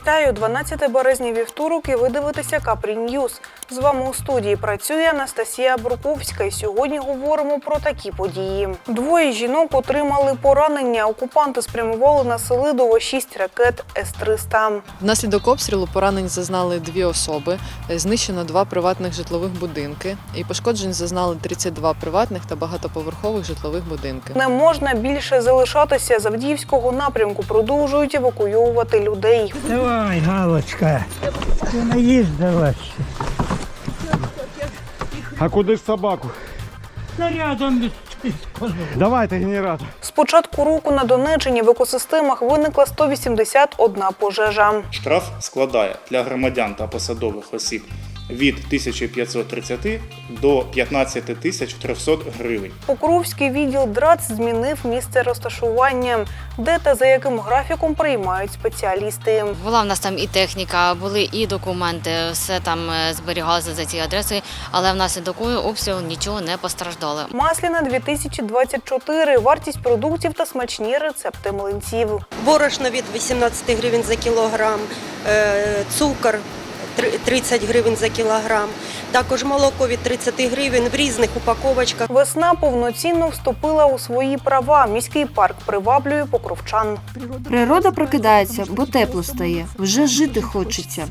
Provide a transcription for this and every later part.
Вітаю 12 березня вівторок і ви дивитеся Капрі Ньюз. З вами у студії працює Анастасія Бруковська. І сьогодні говоримо про такі події. Двоє жінок отримали поранення. Окупанти спрямували на Селидово 6 ракет С-300. Внаслідок обстрілу поранень зазнали дві особи, знищено два приватних житлових будинки і пошкоджень зазнали 32 приватних та багатоповерхових житлових будинки. Не можна більше залишатися з Авдіївського напрямку. Продовжують евакуювати людей. Давай, Галочка. Ти наїздилась. А куди ж собаку? Снарядом Давайте генератор. З початку року на Донеччині в екосистемах виникла 181 пожежа. Штраф складає для громадян та посадових осіб від 1530 до 15 тисяч 300 гривень. Покровський відділ ДРАЦ змінив місце розташування, де та за яким графіком приймають спеціалісти. Була в нас там і техніка, були і документи, все там е, зберігалося за цією адресою, але внаслідок обстрілу нічого не постраждало. Масляна 2024. Вартість продуктів та смачні рецепти млинців. борошно від 18 гривень за кілограм, е, цукор 30 гривень за кілограм, також молоко від 30 гривень в різних упаковочках. Весна повноцінно вступила у свої права. Міський парк приваблює покровчан. Природа прокидається, бо тепло стає. Вже жити хочеться.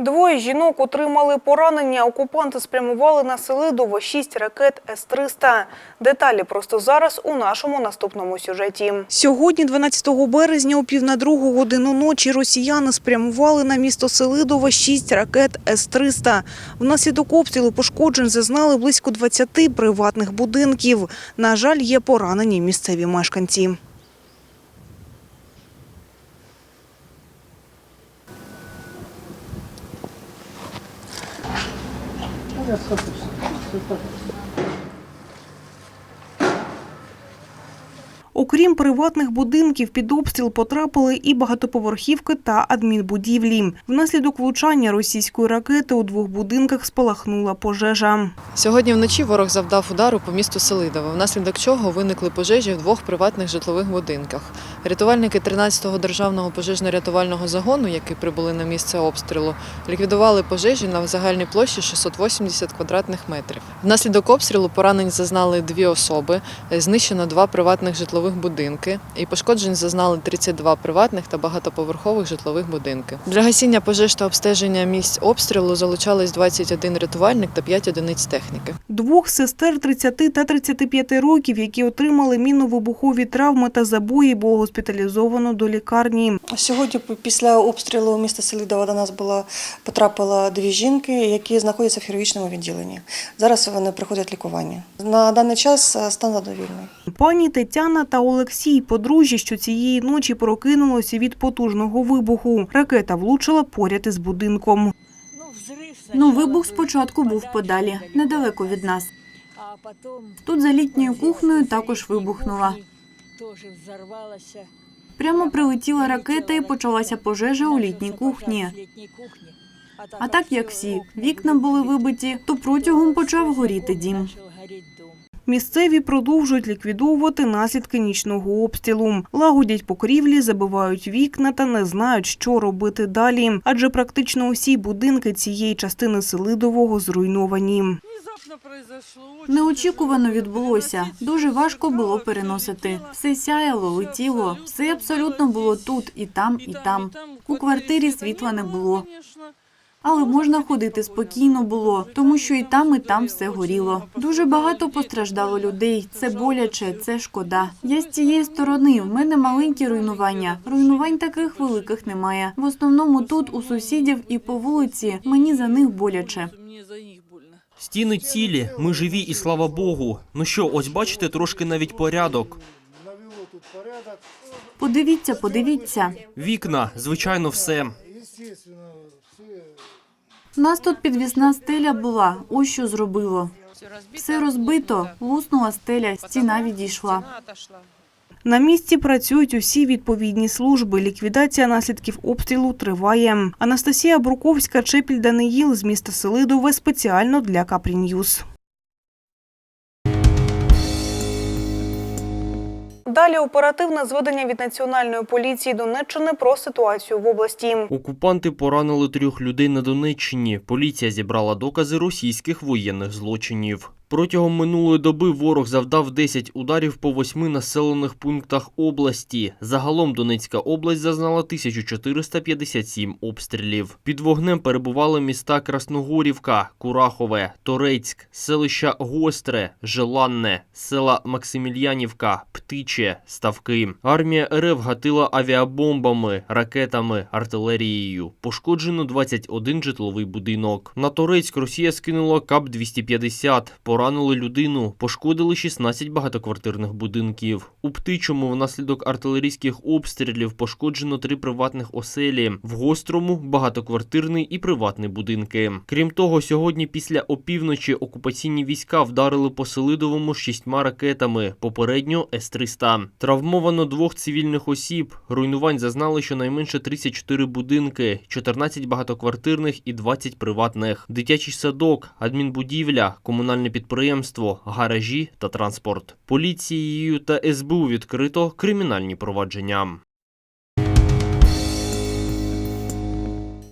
Двоє жінок отримали поранення. Окупанти спрямували на Селидово 6 ракет С-300. Деталі просто зараз у нашому наступному сюжеті. Сьогодні, 12 березня, о пів на другу годину ночі, росіяни спрямували на місто Селидово 6 ракет С-300. Внаслідок обстрілу пошкоджень зазнали близько 20 приватних будинків. На жаль, є поранені місцеві мешканці. sıfır. Sıfır. Окрім приватних будинків, під обстріл потрапили і багатоповерхівки та адмінбудівлі. Внаслідок влучання російської ракети у двох будинках спалахнула пожежа. Сьогодні вночі ворог завдав удару по місту Селидово, внаслідок чого виникли пожежі в двох приватних житлових будинках. Рятувальники 13-го державного пожежно-рятувального загону, які прибули на місце обстрілу, ліквідували пожежі на загальній площі 680 квадратних метрів. Внаслідок обстрілу поранень зазнали дві особи, знищено два приватних житлових будинки і пошкоджень зазнали 32 приватних та багатоповерхових житлових будинки. Для гасіння пожеж та обстеження місць обстрілу залучались 21 рятувальник та 5 одиниць техніки. Двох сестер 30 та 35 років, які отримали мінно-вибухові травми та забої, було госпіталізовано до лікарні. Сьогодні після обстрілу міста Селидова до нас було потрапило дві жінки, які знаходяться в хірургічному відділенні. Зараз вони проходять лікування. На даний час е, стан задовільний. Пані Тетяна та Олексій, подружжя, що цієї ночі прокинулося від потужного вибуху. Ракета влучила поряд із будинком. Ну, вибух спочатку був подалі, недалеко від нас. Тут за літньою кухнею також вибухнула. Прямо прилетіла ракета і почалася пожежа у літній кухні. А так як всі вікна були вибиті, то протягом почав горіти дім. Місцеві продовжують ліквідовувати наслідки нічного обстрілу. Лагодять покрівлі, забивають вікна та не знають, що робити далі. Адже практично усі будинки цієї частини Селидового зруйновані. Неочікувано відбулося. Дуже важко було переносити. Все сяяло, летіло. Все абсолютно було тут, і там, і там. У квартирі світла не було. Але можна ходити спокійно було, тому що і там, і там все горіло. Дуже багато постраждало людей. Це боляче, це шкода. Я з цієї сторони. В мене маленькі руйнування. Руйнувань таких великих немає. В основному тут у сусідів і по вулиці. Мені за них боляче. Стіни цілі, ми живі і слава Богу. Ну що, ось бачите, трошки навіть порядок. Подивіться, подивіться. Вікна, звичайно, все. Нас тут підвісна стеля була. Ось що зробило. Все розбито, луснула стеля, стіна відійшла. На місці працюють усі відповідні служби. Ліквідація наслідків обстрілу триває. Анастасія Бруковська, Чепіль Даниїл з міста Селидове спеціально для Капрі Далі оперативне зведення від Національної поліції Донеччини про ситуацію в області. Окупанти поранили трьох людей на Донеччині. Поліція зібрала докази російських воєнних злочинів. Протягом минулої доби ворог завдав 10 ударів по восьми населених пунктах області. Загалом Донецька область зазнала 1457 обстрілів. Під вогнем перебували міста Красногорівка, Курахове, Торецьк, селища Гостре, Желанне, села Максимільянівка, Птиче, Ставки. Армія РФ гатила авіабомбами, ракетами, артилерією. Пошкоджено 21 житловий будинок. На Торецьк Росія скинула КАП-250, поранили людину, пошкодили 16 багатоквартирних будинків. У Птичому внаслідок артилерійських обстрілів пошкоджено три приватних оселі. В Гострому багатоквартирний і приватний будинки. Крім того, сьогодні після опівночі окупаційні війська вдарили по Селидовому шістьма ракетами, попередньо С-300. Травмовано двох цивільних осіб. Руйнувань зазнали щонайменше 34 будинки, 14 багатоквартирних і 20 приватних, дитячий садок, адмінбудівля, комунальне підприємство, гаражі та транспорт. Поліцією та СБУ відкрито кримінальні провадження.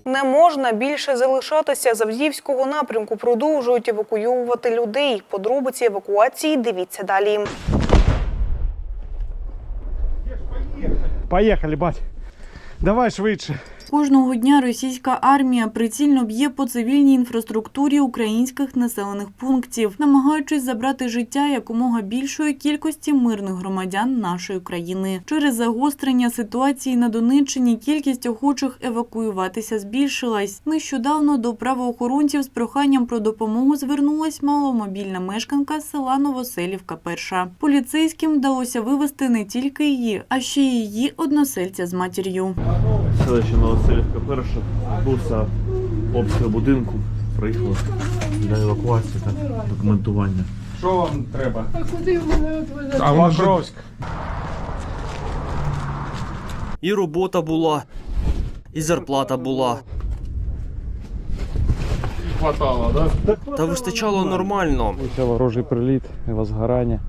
Не можна більше залишатися з Авдіївського напрямку. Продовжують евакуювати людей. Подробиці евакуації дивіться далі. Поехали, бать. Давай швидше. Кожного дня російська армія прицільно б'є по цивільній інфраструктурі українських населених пунктів, намагаючись забрати життя якомога більшої кількості мирних громадян нашої країни. Через загострення ситуації на Донеччині кількість охочих евакуюватися збільшилась. Нещодавно до правоохоронців з проханням про допомогу звернулась маломобільна мешканка села Новоселівка. Перша поліцейським вдалося вивезти не тільки її, а ще й її односельця з матір'ю. Селище перша, відбувся обстріл будинку, приїхали для евакуації та документування. Що вам треба? А Покровськ. І робота була, і зарплата була. Хватало, да? Та вистачало нормально. Це ворожий приліт, возгорання.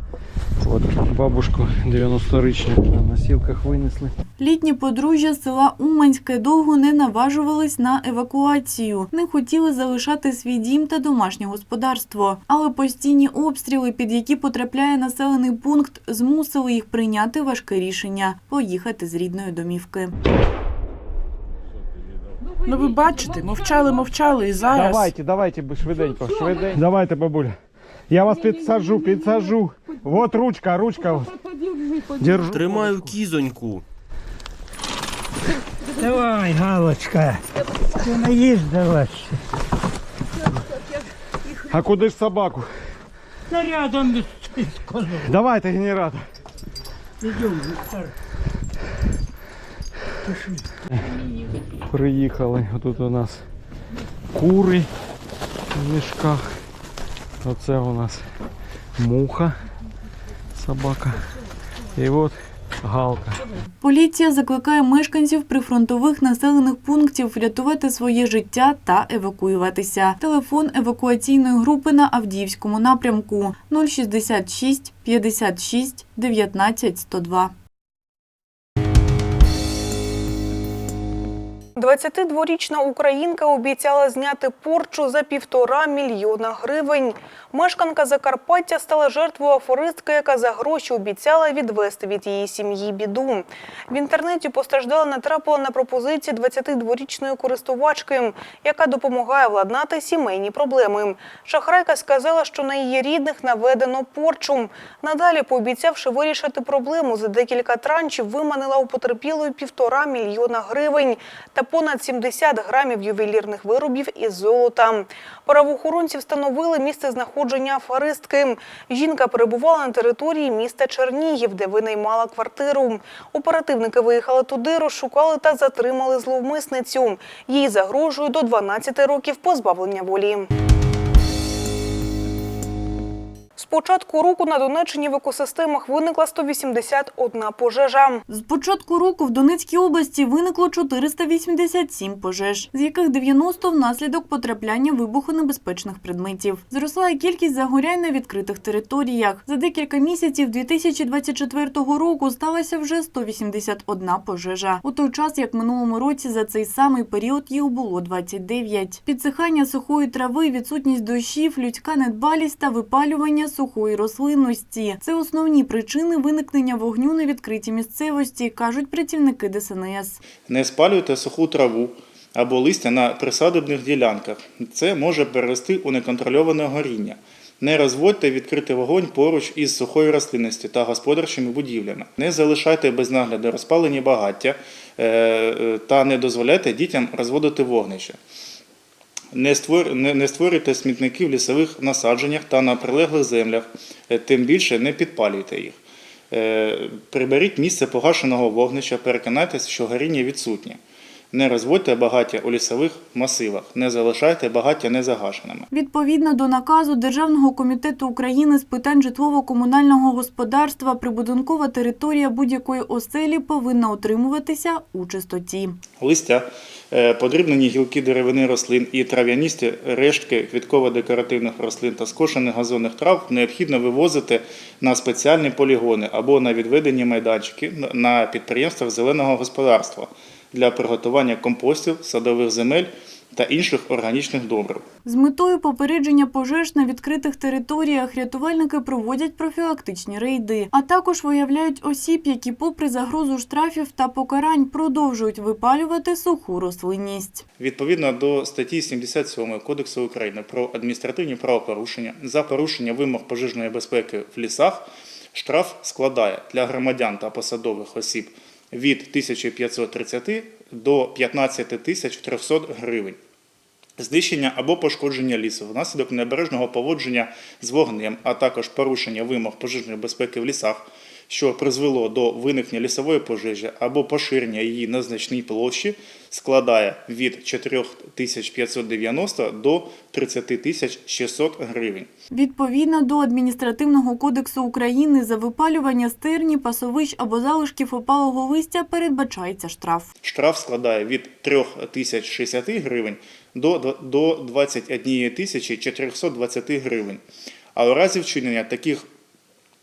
От бабушку 90-річну на носілках винесли. Літні подружжя з села Уманське довго не наважувались на евакуацію, не хотіли залишати свій дім та домашнє господарство. Але постійні обстріли, під які потрапляє населений пункт, змусили їх прийняти важке рішення поїхати з рідної домівки. Ну ви бачите, мовчали, мовчали і зараз. Давайте, давайте, швиденько, швиденько. Давайте, бабуля. Я вас підсаджу, підсаджу. Вот ручка, ручка. Держу. Тримаю кізоньку. Давай, Галочка. Ти наїздилась. А куди ж собаку? Без без козу. Давайте генератор. Ідем, Віктор. Приїхали. Тут у нас кури в мішках. Оце у нас муха, собака. І от галка. Поліція закликає мешканців прифронтових населених пунктів врятувати своє життя та евакуюватися. Телефон евакуаційної групи на Авдіївському напрямку 066 56 19 102. 22-річна українка обіцяла зняти порчу за півтора мільйона гривень. Мешканка Закарпаття стала жертвою афористки, яка за гроші обіцяла відвести від її сім'ї біду. В інтернеті постраждала натрапила на пропозиції 22-річної користувачки, яка допомагає владнати сімейні проблеми. Шахрайка сказала, що на її рідних наведено порчу. Надалі, пообіцявши вирішити проблему за декілька траншів, виманила у потерпілої півтора мільйона гривень та понад 70 грамів ювелірних виробів із золота. Правоохоронці встановили місце знаходження афаристки. Жінка перебувала на території міста Чернігів, де винаймала квартиру. Оперативники виїхали туди, розшукали та затримали зловмисницю. Їй загрожує до 12 років позбавлення волі. Початку року на Донеччині в екосистемах виникла 181 пожежа. З початку року в Донецькій області виникло 487 пожеж, з яких 90 внаслідок потрапляння вибухонебезпечних предметів. Зросла і кількість загорянь на відкритих територіях. За декілька місяців 2024 року сталося вже 181 пожежа. У той час, як минулому році за цей самий період їх було 29. Підсихання сухої трави, відсутність дощів, людська недбалість та випалювання сухої рослинності – це основні причини виникнення вогню на відкритій місцевості, кажуть працівники ДСНС. Не спалюйте суху траву або листя на присадибних ділянках. Це може перерости у неконтрольоване горіння. Не розводьте відкритий вогонь поруч із сухою рослинністю та господарчими будівлями. Не залишайте без нагляду розпалені багаття е, е, та не дозволяйте дітям розводити вогнище. Не, створ... не, не створюйте смітники в лісових насадженнях та на прилеглих землях, е, тим більше не підпалюйте їх. Е, Приберіть місце погашеного вогнища, переконайтеся, що горіння відсутнє. Не розводьте багаття у лісових масивах, не залишайте багаття незагашеними. Відповідно до наказу Державного комітету України з питань житлово-комунального господарства, прибудинкова територія будь-якої оселі повинна утримуватися у чистоті. Листя, е, подрібнені гілки деревини рослин і трав'яністі рештки квітково-декоративних рослин та скошених газонних трав необхідно вивозити на спеціальні полігони або на відведені майданчики на підприємствах зеленого господарства для приготування компостів, садових земель та інших органічних добрив. З метою попередження пожеж на відкритих територіях рятувальники проводять профілактичні рейди, а також виявляють осіб, які попри загрозу штрафів та покарань продовжують випалювати суху рослинність. Відповідно до статті 77 Кодексу України про адміністративні правопорушення за порушення вимог пожежної безпеки в лісах штраф складає для громадян та посадових осіб від 1530 до 15 300 гривень. Знищення або пошкодження лісу внаслідок необережного поводження з вогнем, а також порушення вимог пожежної безпеки в лісах, що призвело до виникнення лісової пожежі або поширення її на значній площі, складає від 4590 до 30 600 гривень. Відповідно до адміністративного кодексу України за випалювання стерні, пасовищ або залишків опалого листя передбачається штраф. Штраф складає від 3060 гривень до до 21 тисячі 420 гривень. А у разі вчинення таких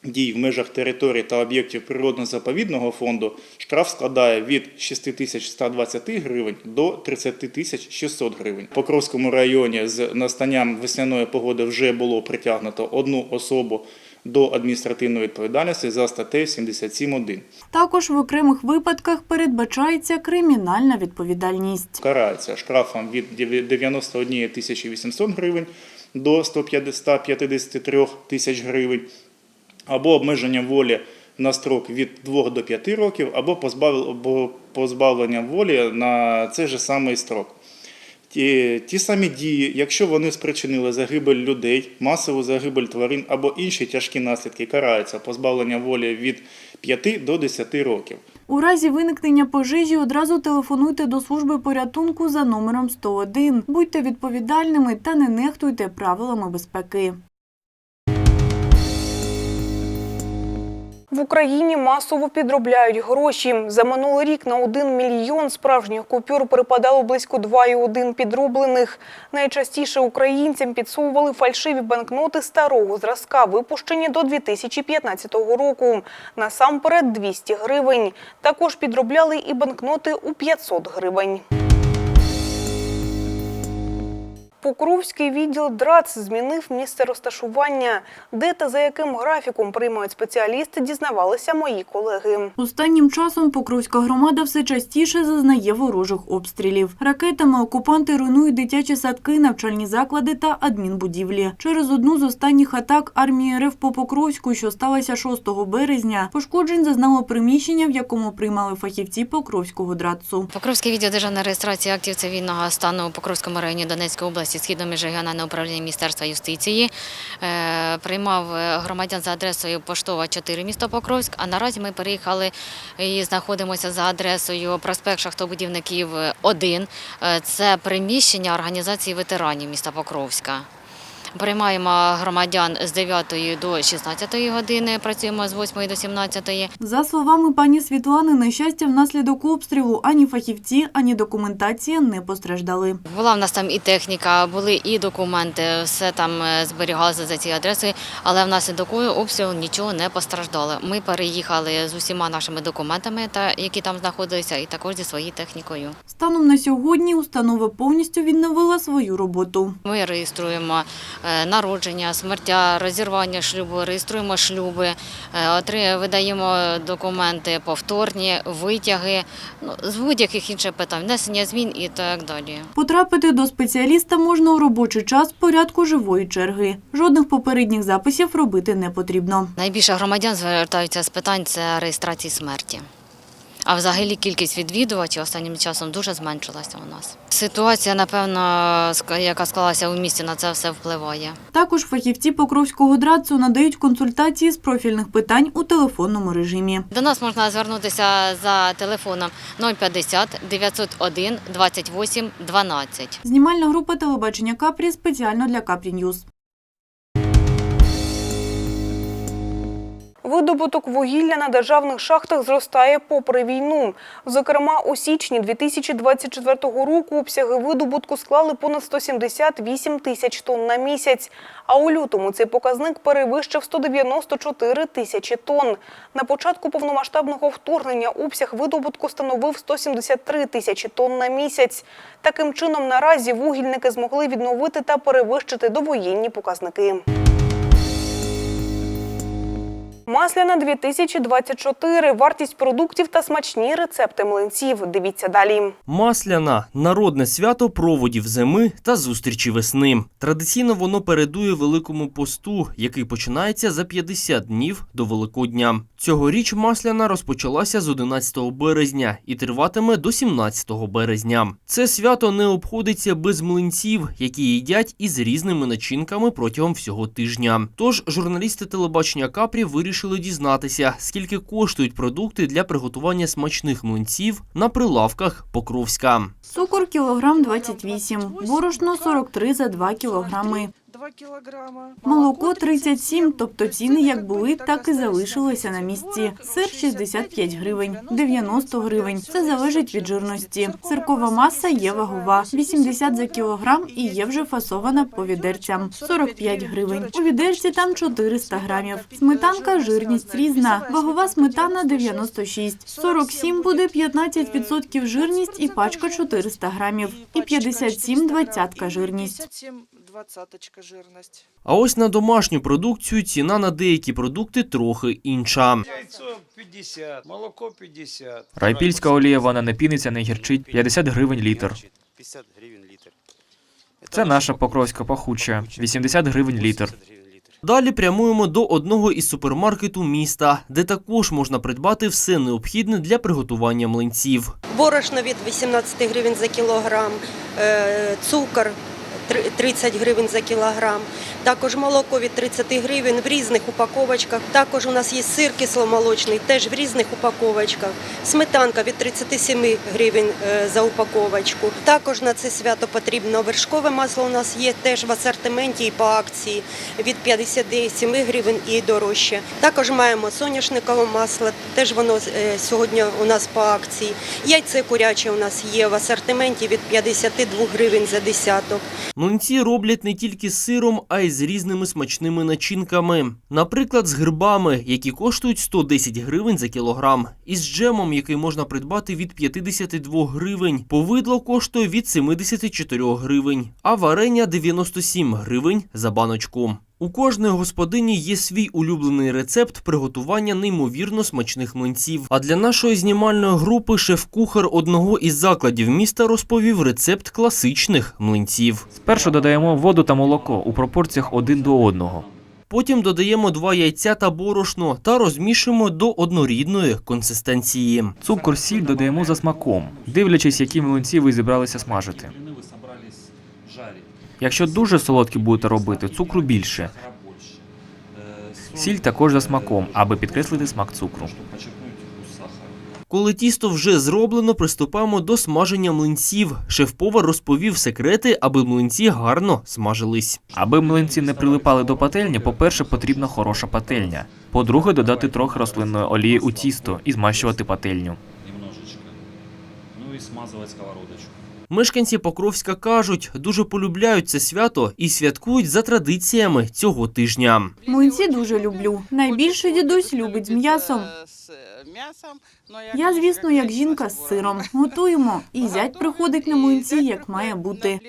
дій в межах території та об'єктів природно-заповідного фонду штраф складає від 6120 гривень до 30 600 гривень. В Покровському районі з настанням весняної погоди вже було притягнуто одну особу до адміністративної відповідальності за статтею 77.1. Також в окремих випадках передбачається кримінальна відповідальність. Карається штрафом від 91 800 гривень до 153 тисяч гривень або обмеженням волі на строк від 2 до 5 років, або позбав- або позбавленням волі на цей же самий строк. Ті, ті самі дії, якщо вони спричинили загибель людей, масову загибель тварин або інші тяжкі наслідки, караються позбавленням волі від 5 до 10 років. У разі виникнення пожежі одразу телефонуйте до служби порятунку за номером 101. Будьте відповідальними та не нехтуйте правилами безпеки. В Україні масово підробляють гроші. За минулий рік на 1 мільйон справжніх купюр припадало близько 2,1 підроблених. Найчастіше українцям підсовували фальшиві банкноти старого зразка, випущені до 2015 року. Насамперед 200 гривень. Також підробляли і банкноти у 500 гривень. Покровський відділ ДРАЦ змінив місце розташування. Де та за яким графіком приймають спеціалісти, дізнавалися мої колеги. Останнім часом Покровська громада все частіше зазнає ворожих обстрілів. Ракетами окупанти руйнують дитячі садки, навчальні заклади та адмінбудівлі. Через одну з останніх атак армії РФ по Покровську, що сталося 6 березня, пошкоджень зазнало приміщення, в якому приймали фахівці Покровського ДРАЦу. Покровський відділ державної реєстрації актів цивільного стану у Покровському районі Донецької області Східного міжрегіонального управління Міністерства юстиції е, приймав е, громадян за адресою Поштова 4 місто Покровськ. А наразі ми переїхали і знаходимося за адресою проспект Шахтобудівників 1. Е, Це приміщення організації ветеранів міста Покровська. Приймаємо громадян з 9 до 16 години, працюємо з 8 до 17. За словами пані Світлани, на щастя, внаслідок обстрілу ані фахівці, ані документація не постраждали. Була в нас там і техніка, були і документи, все там е, зберігалося за цією адресою, але внаслідок обстрілу нічого не постраждало. Ми переїхали з усіма нашими документами, та які там знаходилися, і також зі своєю технікою. Станом на сьогодні установа повністю відновила свою роботу. Ми реєструємо е, народження, смертя, розірвання шлюбу, реєструємо шлюби, е, видаємо документи повторні, витяги, ну, з будь-яких інших питань, внесення змін і так далі. Потрапити до спеціаліста можна у робочий час в порядку живої черги. Жодних попередніх записів робити не потрібно. Найбільше громадян звертаються з питань це реєстрації смерті. А взагалі кількість відвідувачів останнім часом дуже зменшилася у нас. Ситуація, напевно, яка склалася у місті, на це все впливає. Також фахівці Покровського драцу надають консультації з профільних питань у телефонному режимі. До нас можна звернутися за телефоном 050 901 28 12. Знімальна група телебачення Капрі спеціально для Капрі Ньюз. Видобуток вугілля на державних шахтах зростає попри війну. Зокрема, у січні 2024 року обсяги видобутку склали понад 178 тисяч тонн на місяць, а у лютому цей показник перевищив 194 тисячі тонн. На початку повномасштабного вторгнення обсяг видобутку становив 173 тисячі тонн на місяць. Таким чином, наразі вугільники змогли відновити та перевищити довоєнні показники. Масляна 2024. Вартість продуктів та смачні рецепти млинців. Дивіться далі. Масляна народне свято проводів зими та зустрічі весни. Традиційно воно передує Великому посту, який починається за 50 днів до Великодня. Цьогоріч Масляна розпочалася з 11 березня і триватиме до 17 березня. Це свято не обходиться без млинців, які їдять із різними начинками протягом всього тижня. Тож журналісти телебачення Капрі вирішили дізнатися, скільки коштують продукти для приготування смачних млинців на прилавках Покровська. Цукор кілограм 28, борошно 43 за 2 кілограми. Молоко 37, тобто ціни як були, так і залишилися на місці. Сир 65 гривень, 90 гривень. Це залежить від жирності. Сиркова маса є вагова, 80 за кілограм і є вже фасована по відерцям. 45 гривень. У відерці там 400 грамів. Сметанка жирність різна. Вагова сметана 96. 47 буде 15% жирність і пачка 400 грамів. І 57 двадцятка жирність. А ось на домашню продукцію ціна на деякі продукти трохи інша. Яйцо 50, молоко 50. Райпільська олія вона не піниться, не гірчить 50 гривень літр. 50 гривен литр. Це наша покровська пахуча 80 гривень літр. Далі прямуємо до одного із супермаркету міста, де також можна придбати все необхідне для приготування млинців. Борошно від 18 гривень за кілограм, е, цукор 30 гривень за кілограм, також молоко від 30 гривень в різних упаковочках. Також у нас є сир кисломолочний, теж в різних упаковочках. Сметанка від 37 гривень е, за упаковочку. Також на це свято потрібно вершкове масло. У нас є теж в асортименті і по акції від 57 гривень і дорожче. Також маємо соняшникове масло, теж воно е, сьогодні у нас по акції. Яйце куряче у нас є в асортименті від 52 гривень за десяток. Млинці роблять не тільки з сиром, а й з різними смачними начинками. Наприклад, з грибами, які коштують 110 гривень за кілограм, і з джемом, який можна придбати від 52 гривень. Повидло коштує від 74 гривень, а варення 97 гривень за баночку. У кожної господині є свій улюблений рецепт приготування неймовірно смачних млинців. А для нашої знімальної групи шеф-кухар одного із закладів міста розповів рецепт класичних млинців. Спершу додаємо воду та молоко у пропорціях один до одного. Потім додаємо два яйця та борошно та розмішуємо до однорідної консистенції. Цукор, сіль додаємо за смаком, дивлячись, які млинці ви зібралися смажити. Якщо дуже солодкі будете робити, цукру більше. Сіль також за смаком, аби підкреслити смак цукру. Коли тісто вже зроблено, приступаємо до смаження млинців. Шеф-повар розповів секрети, аби млинці гарно смажились. Аби млинці не прилипали до пательні, по-перше, потрібна хороша пательня. По-друге, додати трохи рослинної олії у тісто і змащувати пательню. Ну і смазувати сковородочку. Мешканці Покровська кажуть, дуже полюбляють це свято і святкують за традиціями цього тижня. Млинці дуже люблю. Найбільше дідусь любить з м'ясом. Я, звісно, як жінка з сиром. Готуємо, і зять приходить на млинці, як має бути.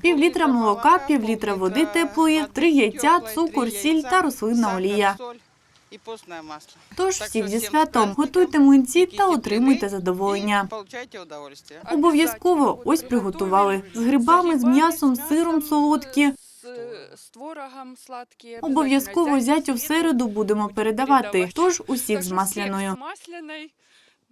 Пів літра молока, пів літра води теплої, три яйця, цукор, сіль та рослинна олія. Тож всіх зі святом готуйте млинці та отримуйте задоволення. Обов'язково ось приготували з грибами, з м'ясом, з сиром солодкі. З творогом сладкі. Обов'язково зятю в середу будемо передавати. Тож усіх з масляною.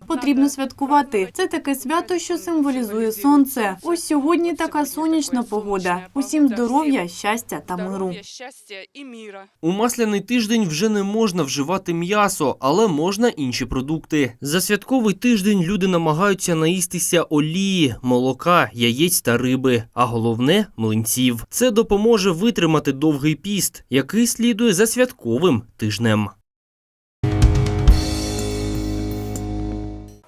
Потрібно святкувати. Це таке свято, що символізує сонце. Ось сьогодні така сонячна погода. Усім здоров'я, щастя та миру. щастя і міра. У масляний тиждень вже не можна вживати м'ясо, але можна інші продукти. За святковий тиждень люди намагаються наїстися олії, молока, яєць та риби, а головне млинців. Це допоможе витримати довгий піст, який слідує за святковим тижнем.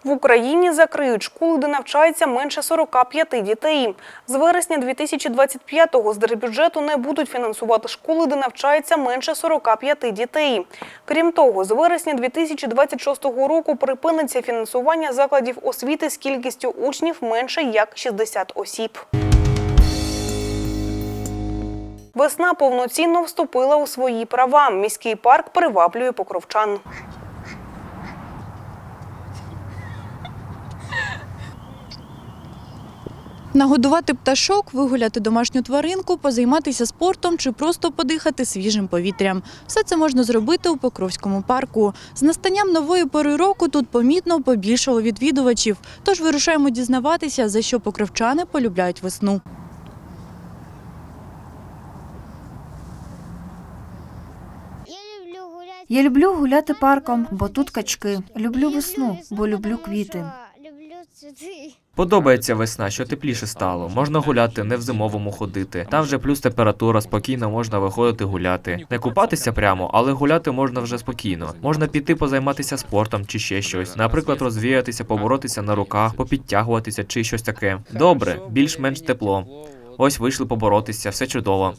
В Україні закриють школи, де навчається менше 45 дітей. З вересня 2025-го з держбюджету не будуть фінансувати школи, де навчається менше 45 дітей. Крім того, з вересня 2026 року припиниться фінансування закладів освіти з кількістю учнів менше як 60 осіб. Весна повноцінно вступила у свої права. Міський парк приваблює покровчан. Нагодувати пташок, вигуляти домашню тваринку, позайматися спортом чи просто подихати свіжим повітрям. Все це можна зробити у Покровському парку. З настанням нової пори року тут помітно побільшало відвідувачів. Тож вирушаємо дізнаватися, за що покровчани полюбляють весну. Я люблю гуляти парком, бо тут качки. Люблю весну, бо люблю квіти. Подобається весна, що тепліше стало. Можна гуляти, не в зимовому ходити. Там вже плюс температура, спокійно можна виходити гуляти. Не купатися прямо, але гуляти можна вже спокійно. Можна піти позайматися спортом чи ще щось. Наприклад, розвіятися, поборотися на руках, попідтягуватися чи щось таке. Добре, більш-менш тепло. Ось вийшли поборотися, все чудово.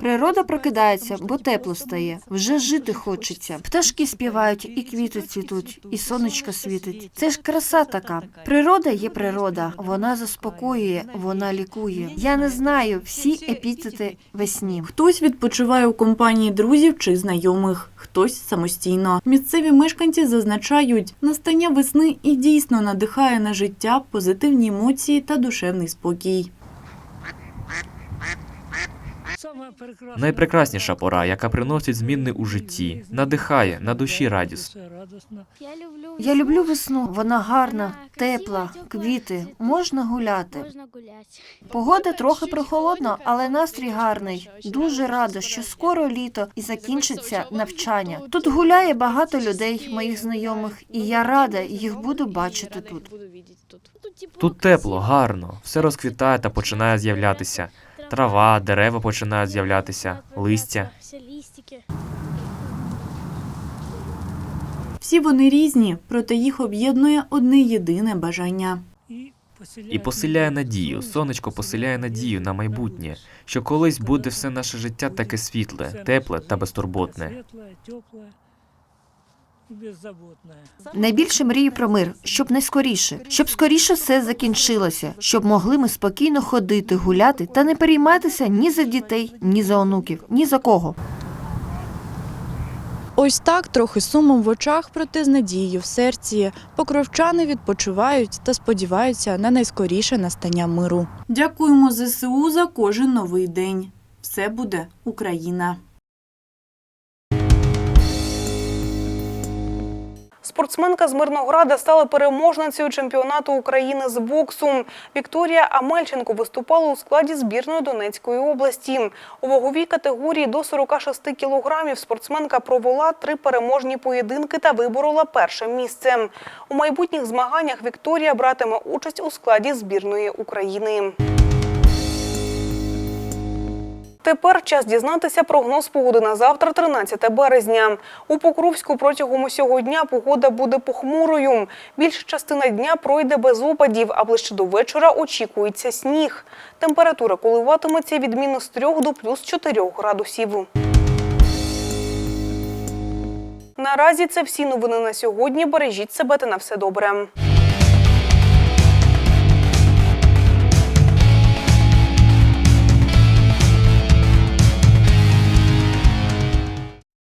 Природа прокидається, бо тепло стає. Вже жити хочеться. Пташки співають, і квіти цвітуть, і сонечко світить. Це ж краса така. Природа є природа. Вона заспокоює, вона лікує. Я не знаю всі епітети весні. Хтось відпочиває у компанії друзів чи знайомих, хтось самостійно. Місцеві мешканці зазначають, настання весни і дійсно надихає на життя, позитивні емоції та душевний спокій. Найпрекрасніша пора, яка приносить зміни у житті, надихає, на душі радісно. Я люблю весну. Вона гарна, тепла, квіти. Можна гуляти. Погода трохи прохолодна, але настрій гарний. Дуже рада, що скоро літо і закінчиться навчання. Тут гуляє багато людей, моїх знайомих, і я рада їх буду бачити тут. Тут тепло, гарно, все розквітає та починає з'являтися. Трава, дерева починають з'являтися, листя. Всі вони різні, проте їх об'єднує одне єдине бажання. І поселяє надію, сонечко поселяє надію на майбутнє, що колись буде все наше життя таке світле, тепле та безтурботне. Найбільше мрію про мир, щоб найскоріше, щоб скоріше все закінчилося, щоб могли ми спокійно ходити, гуляти та не перейматися ні за дітей, ні за онуків, ні за кого. Ось так, трохи сумом в очах, проте з надією в серці. Покровчани відпочивають та сподіваються на найскоріше настання миру. Дякуємо ЗСУ за кожен новий день. Все буде Україна. Спортсменка з Мирнограда стала переможницею чемпіонату України з боксу. Вікторія Амельченко виступала у складі збірної Донецької області. У ваговій категорії до 46 кілограмів спортсменка провела три переможні поєдинки та виборола перше місце. У майбутніх змаганнях Вікторія братиме участь у складі збірної України. Тепер час дізнатися прогноз погоди на завтра, 13 березня. У Покровську протягом усього дня погода буде похмурою. Більша частина дня пройде без опадів, а ближче до вечора очікується сніг. Температура коливатиметься від мінус 3 до плюс 4 градусів. Наразі це всі новини на сьогодні. Бережіть себе та на все добре.